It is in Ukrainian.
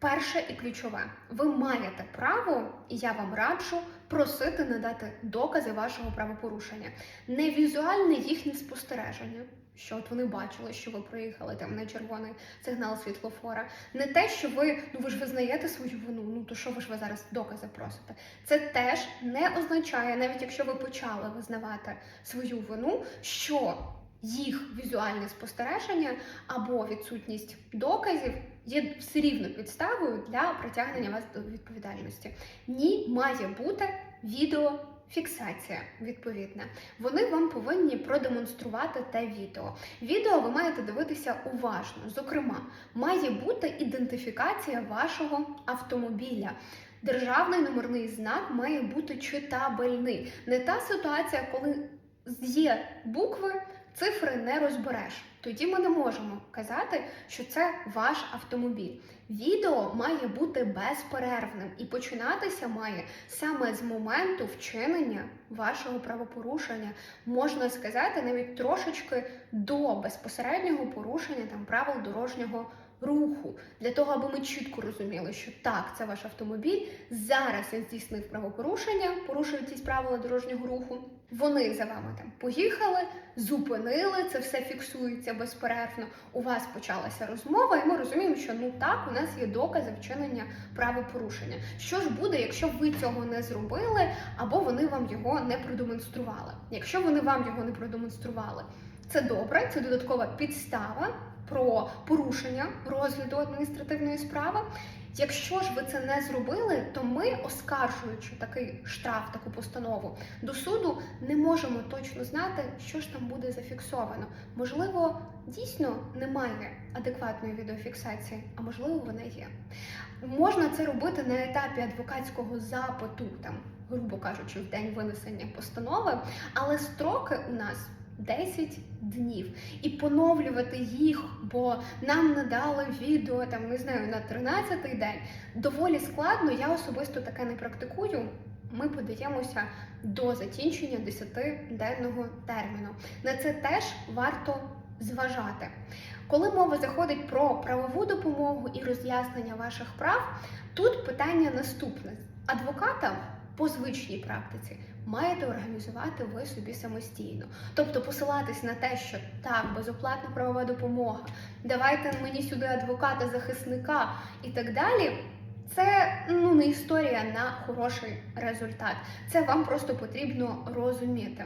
Перше і ключове, ви маєте право, і я вам раджу просити надати докази вашого правопорушення, не візуальне їхнє спостереження. Що от вони бачили, що ви проїхали там на червоний сигнал світлофора, не те, що ви ну ви ж визнаєте свою вину. Ну то що ви ж ви зараз докази просите? Це теж не означає, навіть якщо ви почали визнавати свою вину, що їх візуальне спостереження або відсутність доказів є все рівно підставою для притягнення вас до відповідальності. Ні, має бути відеофіксація відповідна. Вони вам повинні продемонструвати те відео. Відео ви маєте дивитися уважно. Зокрема, має бути ідентифікація вашого автомобіля. Державний номерний знак має бути читабельний. Не та ситуація, коли є букви, цифри не розбереш. Тоді ми не можемо казати, що це ваш автомобіль. Відео має бути безперервним і починатися має саме з моменту вчинення вашого правопорушення, можна сказати, навіть трошечки до безпосереднього порушення там правил дорожнього руху, для того, аби ми чітко розуміли, що так, це ваш автомобіль. Зараз він здійснив правопорушення, порушує ці правила дорожнього руху. Вони за вами там поїхали, зупинили, це все фіксується безперервно. У вас почалася розмова, і ми розуміємо, що ну так, у нас є докази вчинення правопорушення. Що ж буде, якщо ви цього не зробили, або вони вам його не продемонстрували? Якщо вони вам його не продемонстрували, це добре, це додаткова підстава про порушення розгляду адміністративної справи. Якщо ж ви це не зробили, то ми, оскаржуючи такий штраф, таку постанову до суду, не можемо точно знати, що ж там буде зафіксовано. Можливо, дійсно немає адекватної відеофіксації, а можливо, вона є. Можна це робити на етапі адвокатського запиту, там, грубо кажучи, в день винесення постанови, але строки у нас 10 днів і поновлювати їх, бо нам надали відео там не знаю на 13-й день. Доволі складно. Я особисто таке не практикую. Ми подаємося до закінчення 10-денного терміну. На це теж варто зважати. Коли мова заходить про правову допомогу і роз'яснення ваших прав, тут питання наступне: адвоката по звичній практиці маєте організувати ви собі самостійно. Тобто посилатись на те, що так, безоплатна правова допомога, давайте мені сюди адвоката, захисника і так далі. Це ну не історія на хороший результат. Це вам просто потрібно розуміти.